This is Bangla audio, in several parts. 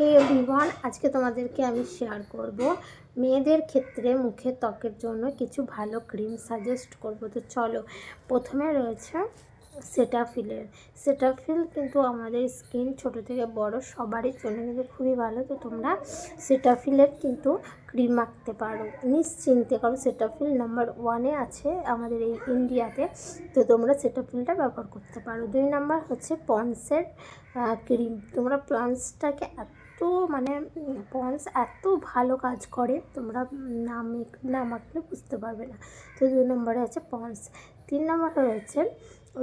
হে এভরিওয়ান আজকে তোমাদেরকে আমি শেয়ার করব মেয়েদের ক্ষেত্রে মুখের ত্বকের জন্য কিছু ভালো ক্রিম সাজেস্ট করব। তো চলো, প্রথমে রয়েছে সেটাফিলের সেটাফিল কিন্তু আমাদের স্কিন ছোট থেকে বড় সবারই জন্য কিন্তু খুবই ভালো। তো তোমরা সেটাফিলের কিন্তু ক্রিম আঁকতে পারো। নিশ্চিন্তে কারণ সেটাফিল নাম্বার ওয়ানে আছে আমাদের এই ইন্ডিয়াতে তো তোমরা সেটাফিলটা ব্যবহার করতে পারো। দুই নাম্বার হচ্ছে পন্সের ক্রিম তোমরা পন্সটাকে এত মানে পন্স এত ভালো কাজ করে, তোমরা না মেক না মাখলে বুঝতে পারবে না। তো দুই নম্বরে আছে পন্স তিন নম্বরে রয়েছে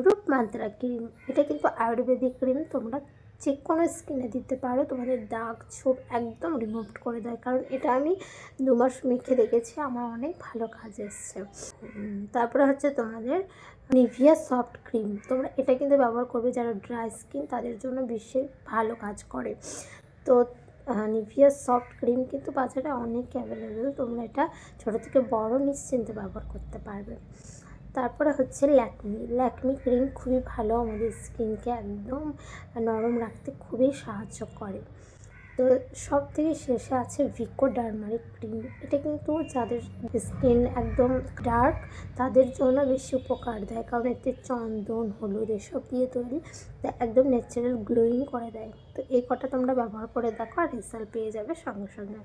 রূপমাত্রা ক্রিম। এটা কিন্তু আয়ুর্বেদিক ক্রিম, তোমরা যে কোনো স্কিনে দিতে পারো। তোমাদের দাগ, ছোপ একদম রিমুভ করে দেয়। কারণ এটা আমি দু মাস মেখে দেখেছি, আমার অনেক ভালো কাজ এসছে। তারপরে হচ্ছে তোমাদের নিভিয়া সফট ক্রিম তোমরা এটা কিন্তু ব্যবহার করবে যারা ড্রাই স্কিন তাদের জন্য বিশেষ ভালো কাজ করে। তো নিভিয়া সফট ক্রিম কিন্তু বাজারে অনেক অ্যাভেলেবেল তোমরা এটা ছোটো থেকে বড় নিশ্চিন্তে ব্যবহার করতে পারবে। তারপরে হচ্ছে ল্যাকমি। ল্যাকমি ক্রিম খুবই ভালো আমাদের স্কিনকে একদম নরম রাখতে খুবই সাহায্য করে। তো সব থেকে শেষে আছে ভিকো ডারমারিক ক্রিম। এটা কিন্তু যাদের স্কিন একদম ডার্ক, তাদের জন্য বেশি উপকার দেয়, কারণ এতে চন্দন, হলুদ এসব দিয়ে তৈরি, তা একদম ন্যাচারাল গ্লোয়িং করে দেয়। তো এই কটা তোমরা ব্যবহার করে দেখো আর রেজাল্ট পেয়ে যাবে সঙ্গে সঙ্গে।